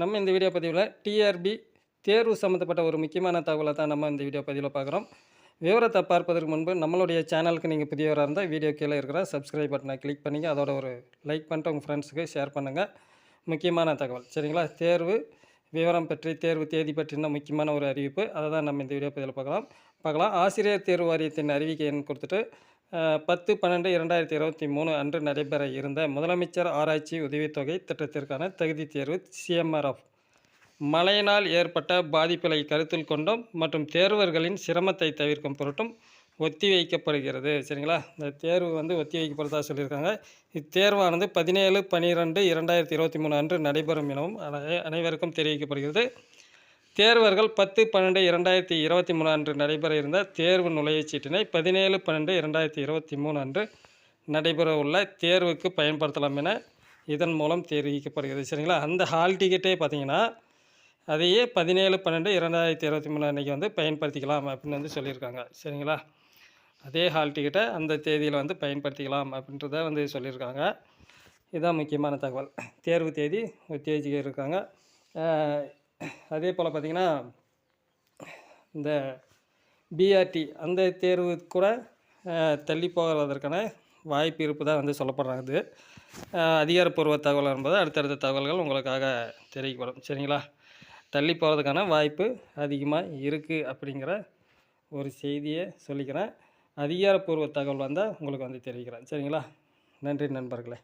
நம்ம இந்த வீடியோ பதிவில் டிஆர்பி தேர்வு சம்மந்தப்பட்ட ஒரு முக்கியமான தகவலை தான் நம்ம இந்த வீடியோ பதிவில் பார்க்குறோம். விவரத்தை பார்ப்பதற்கு முன்பு நம்மளுடைய சேனலுக்கு நீங்கள் புதியவராக இருந்தால் வீடியோ கீழே இருக்கிற சப்ஸ்கிரைப் பட்டனை கிளிக் பண்ணிங்க. அதோட ஒரு லைக் பண்ணிட்டு உங்கள் ஃப்ரெண்ட்ஸுக்கு ஷேர் பண்ணுங்கள் முக்கியமான தகவல். சரிங்களா? தேர்வு விவரம் பற்றி தேர்வு தேதி பற்றின முக்கியமான ஒரு அறிவிப்பு. அதை தான் நம்ம இந்த வீடியோ பதிவில் பார்க்கலாம். பார்க்கலாம். ஆசிரியர் தேர்வு வாரியத்தின் அறிவிக்கை எண் கொடுத்துட்டு பத்து பன்னெண்டு இரண்டாயிரத்தி இருபத்தி மூணு அன்று நடைபெற இருந்த முதலமைச்சர் ஆராய்ச்சி உதவித்தொகை திட்டத்திற்கான தகுதி தேர்வு சிஎம்ஆர்எஃப் மழையினால் ஏற்பட்ட பாதிப்புகளை கருத்தில் கொண்டும் மற்றும் தேர்வர்களின் சிரமத்தை தவிர்க்கும் பொருட்டும் ஒத்தி வைக்கப்படுகிறது. சரிங்களா? இந்த தேர்வு வந்து ஒத்தி வைக்கப்படுறதா சொல்லியிருக்காங்க. இத்தேர்வானது பதினேழு பன்னிரெண்டு இரண்டாயிரத்தி இருபத்தி மூணு அன்று நடைபெறும் எனவும் அனை- அனைவருக்கும் தெரிவிக்கப்படுகிறது. தேர்வர்கள் பத்து பன்னெண்டு இரண்டாயிரத்தி இருபத்தி மூணு அன்று நடைபெற இருந்த தேர்வு நுழைவுச் சீட்டினை பதினேழு பன்னெண்டு இரண்டாயிரத்தி இருபத்தி மூணு அன்று நடைபெற உள்ள தேர்வுக்கு பயன்படுத்தலாம் என இதன் மூலம் தெரிவிக்கப்படுகிறது. சரிங்களா? அந்த ஹால் டிக்கெட்டே பார்த்தீங்கன்னா அதையே பதினேழு பன்னெண்டு இரண்டாயிரத்தி இருபத்தி மூணு அன்றைக்கி வந்து பயன்படுத்திக்கலாம் அப்படின்னு வந்து சொல்லியிருக்காங்க. சரிங்களா? அதே ஹால் டிக்கெட்டை அந்த தேதியில் வந்து பயன்படுத்திக்கலாம் அப்படின்றத வந்து சொல்லியிருக்காங்க. இதுதான் முக்கியமான தகவல். தேர்வு தேதி ஒத்தி இருக்காங்க. அதே போல் பார்த்திங்கன்னா இந்த பிஆர்டி அந்த தேர்வு கூட தள்ளி போகிறதற்கான வாய்ப்பு இருப்பதாக வந்து சொல்லப்படுறாங்க அதிகாரப்பூர்வ தகவல் என்பது அடுத்தடுத்த தகவல்கள் உங்களுக்காக தெரிவிக்கப்படும். சரிங்களா? தள்ளி போகிறதுக்கான வாய்ப்பு அதிகமாக இருக்குது அப்படிங்கிற ஒரு செய்தியை சொல்லிக்கிறேன். அதிகாரப்பூர்வ தகவல் வந்தால் உங்களுக்கு வந்து தெரிவிக்கிறேன். சரிங்களா? நன்றி நண்பர்களே.